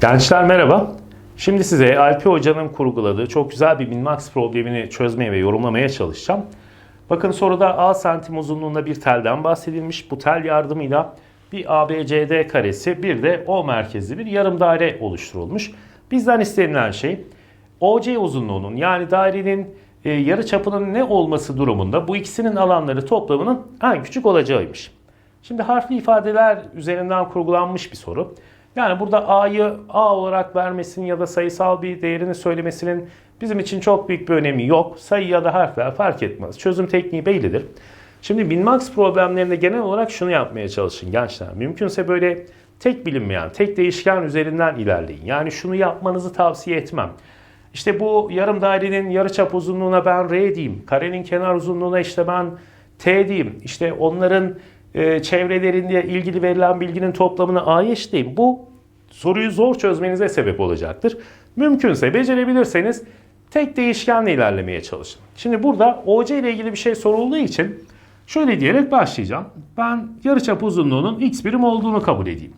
Gençler merhaba. Şimdi size Alpi Hoca'nın kurguladığı çok güzel bir min-max problemini çözmeye ve yorumlamaya çalışacağım. Bakın soruda A santim uzunluğunda bir telden bahsedilmiş. Bu tel yardımıyla bir ABCD karesi bir de O merkezli bir yarım daire oluşturulmuş. Bizden istenilen şey OC uzunluğunun yani dairenin e, yarı çapının ne olması durumunda bu ikisinin alanları toplamının en küçük olacağıymış. Şimdi harfli ifadeler üzerinden kurgulanmış bir soru. Yani burada A'yı A olarak vermesinin ya da sayısal bir değerini söylemesinin bizim için çok büyük bir önemi yok. Sayı ya da harfler fark etmez. Çözüm tekniği bellidir. Şimdi min-max problemlerinde genel olarak şunu yapmaya çalışın gençler. Mümkünse böyle tek bilinmeyen, tek değişken üzerinden ilerleyin. Yani şunu yapmanızı tavsiye etmem. İşte bu yarım dairenin yarıçap uzunluğuna ben R diyeyim. Karenin kenar uzunluğuna işte ben T diyeyim. İşte onların e, çevrelerinde ilgili verilen bilginin toplamını A'ya eşitleyeyim. Bu soruyu zor çözmenize sebep olacaktır. Mümkünse becerebilirseniz tek değişkenle ilerlemeye çalışın. Şimdi burada OC ile ilgili bir şey sorulduğu için şöyle diyerek başlayacağım. Ben yarıçap uzunluğunun x birim olduğunu kabul edeyim.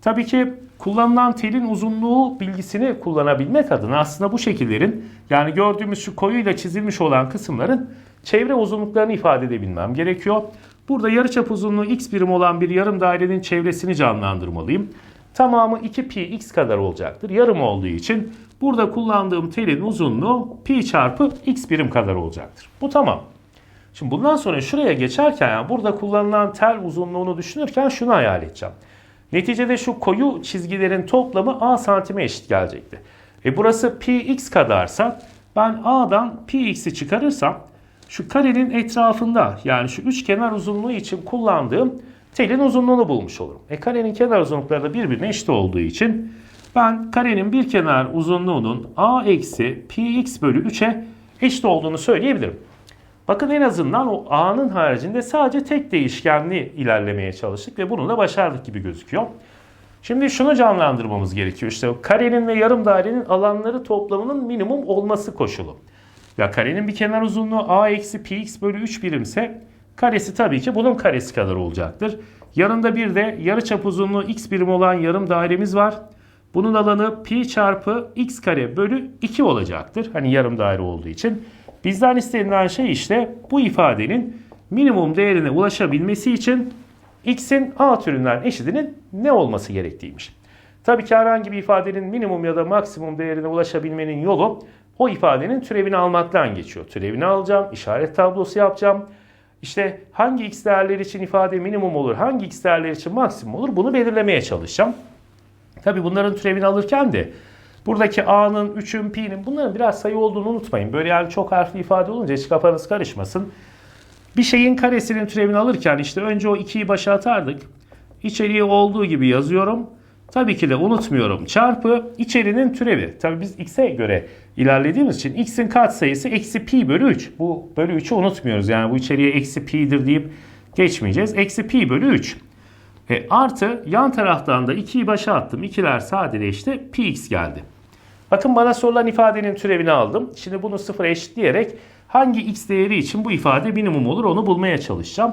Tabii ki kullanılan telin uzunluğu bilgisini kullanabilmek adına aslında bu şekillerin yani gördüğümüz şu koyuyla çizilmiş olan kısımların çevre uzunluklarını ifade edebilmem gerekiyor. Burada yarıçap uzunluğu x birim olan bir yarım dairenin çevresini canlandırmalıyım. Tamamı 2 pi x kadar olacaktır. Yarım olduğu için burada kullandığım telin uzunluğu pi çarpı x birim kadar olacaktır. Bu tamam. Şimdi bundan sonra şuraya geçerken yani burada kullanılan tel uzunluğunu düşünürken şunu hayal edeceğim. Neticede şu koyu çizgilerin toplamı a santime eşit gelecekti. E burası pi kadarsa ben a'dan pi çıkarırsam şu karenin etrafında yani şu üç kenar uzunluğu için kullandığım telin uzunluğunu bulmuş olurum. E karenin kenar uzunlukları da birbirine eşit olduğu için ben karenin bir kenar uzunluğunun a eksi pi x bölü 3'e eşit olduğunu söyleyebilirim. Bakın en azından o a'nın haricinde sadece tek değişkenli ilerlemeye çalıştık ve bunu da başardık gibi gözüküyor. Şimdi şunu canlandırmamız gerekiyor. İşte karenin ve yarım dairenin alanları toplamının minimum olması koşulu. Ya karenin bir kenar uzunluğu a eksi pi x bölü 3 birimse karesi tabii ki bunun karesi kadar olacaktır. Yanında bir de yarıçap uzunluğu x birim olan yarım dairemiz var. Bunun alanı pi çarpı x kare bölü 2 olacaktır. Hani yarım daire olduğu için. Bizden istenilen şey işte bu ifadenin minimum değerine ulaşabilmesi için x'in a türünden eşitinin ne olması gerektiğiymiş. Tabii ki herhangi bir ifadenin minimum ya da maksimum değerine ulaşabilmenin yolu o ifadenin türevini almaktan geçiyor. Türevini alacağım, işaret tablosu yapacağım. İşte hangi x değerler için ifade minimum olur, hangi x değerler için maksimum olur bunu belirlemeye çalışacağım. Tabii bunların türevini alırken de buradaki a'nın, 3'ün, pi'nin bunların biraz sayı olduğunu unutmayın. Böyle yani çok harfli ifade olunca hiç kafanız karışmasın. Bir şeyin karesinin türevini alırken işte önce o 2'yi başa atardık. İçeriye olduğu gibi yazıyorum. Tabii ki de unutmuyorum. Çarpı içerinin türevi. Tabii biz x'e göre ilerlediğimiz için x'in katsayısı eksi pi bölü 3. Bu bölü 3'ü unutmuyoruz. Yani bu içeriye eksi pi'dir deyip geçmeyeceğiz. Eksi pi bölü 3. E, artı yan taraftan da 2'yi başa attım. 2'ler sadeleşti. Pi x geldi. Bakın bana sorulan ifadenin türevini aldım. Şimdi bunu sıfıra eşitleyerek hangi x değeri için bu ifade minimum olur onu bulmaya çalışacağım.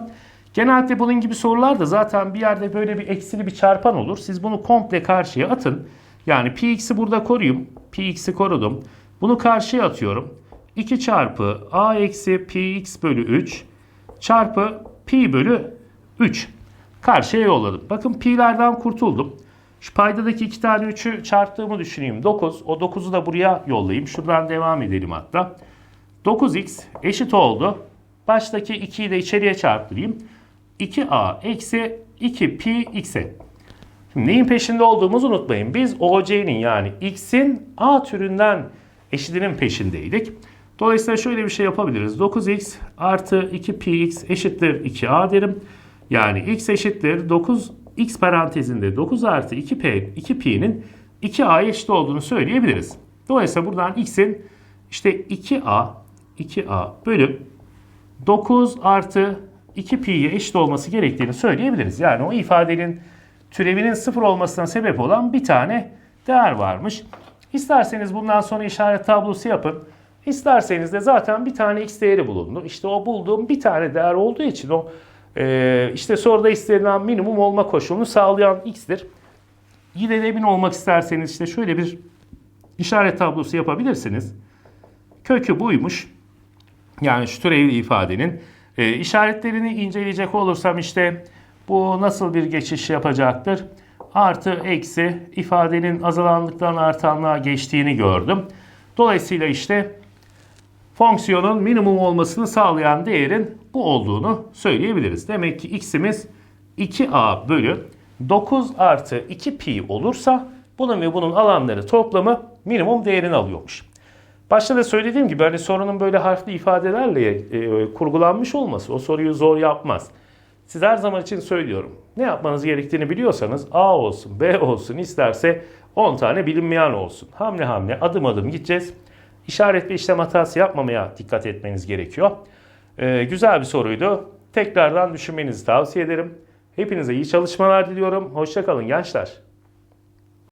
Genelde bunun gibi sorular da zaten bir yerde böyle bir eksili bir çarpan olur. Siz bunu komple karşıya atın. Yani pi x'i burada koruyayım. Pi x'i korudum. Bunu karşıya atıyorum. 2 çarpı a eksi pi x bölü 3 çarpı pi bölü 3. Karşıya yolladım. Bakın pi'lerden kurtuldum. Şu paydadaki iki tane 3'ü çarptığımı düşüneyim. 9. O 9'u da buraya yollayayım. Şuradan devam edelim hatta. 9x eşit oldu. Baştaki 2'yi de içeriye çarptırayım. 2a eksi 2 pi x'e. Şimdi neyin peşinde olduğumuzu unutmayın. Biz OC'nin yani x'in a türünden eşitinin peşindeydik. Dolayısıyla şöyle bir şey yapabiliriz. 9x artı 2 pi x eşittir 2a derim. Yani x eşittir 9 x parantezinde 9 artı 2 p 2 pi'nin 2a eşit olduğunu söyleyebiliriz. Dolayısıyla buradan x'in işte 2a 2a bölü 9 artı 2 pi'ye eşit olması gerektiğini söyleyebiliriz. Yani o ifadenin türevinin sıfır olmasına sebep olan bir tane değer varmış. İsterseniz bundan sonra işaret tablosu yapın. İsterseniz de zaten bir tane x değeri bulundu. İşte o bulduğum bir tane değer olduğu için o e, işte soruda istenilen minimum olma koşulunu sağlayan x'tir. Yine de emin olmak isterseniz işte şöyle bir işaret tablosu yapabilirsiniz. Kökü buymuş. Yani şu türevli ifadenin e, işaretlerini inceleyecek olursam işte bu nasıl bir geçiş yapacaktır? Artı eksi ifadenin azalanlıktan artanlığa geçtiğini gördüm. Dolayısıyla işte fonksiyonun minimum olmasını sağlayan değerin bu olduğunu söyleyebiliriz. Demek ki x'imiz 2a bölü 9 artı 2 pi olursa bunun ve bunun alanları toplamı minimum değerini alıyormuş. Başta da söylediğim gibi hani sorunun böyle harfli ifadelerle e, kurgulanmış olması o soruyu zor yapmaz. Siz her zaman için söylüyorum. Ne yapmanız gerektiğini biliyorsanız A olsun, B olsun, isterse 10 tane bilinmeyen olsun. Hamle hamle, adım adım gideceğiz. İşaret ve işlem hatası yapmamaya dikkat etmeniz gerekiyor. Ee, güzel bir soruydu. Tekrardan düşünmenizi tavsiye ederim. Hepinize iyi çalışmalar diliyorum. Hoşçakalın gençler.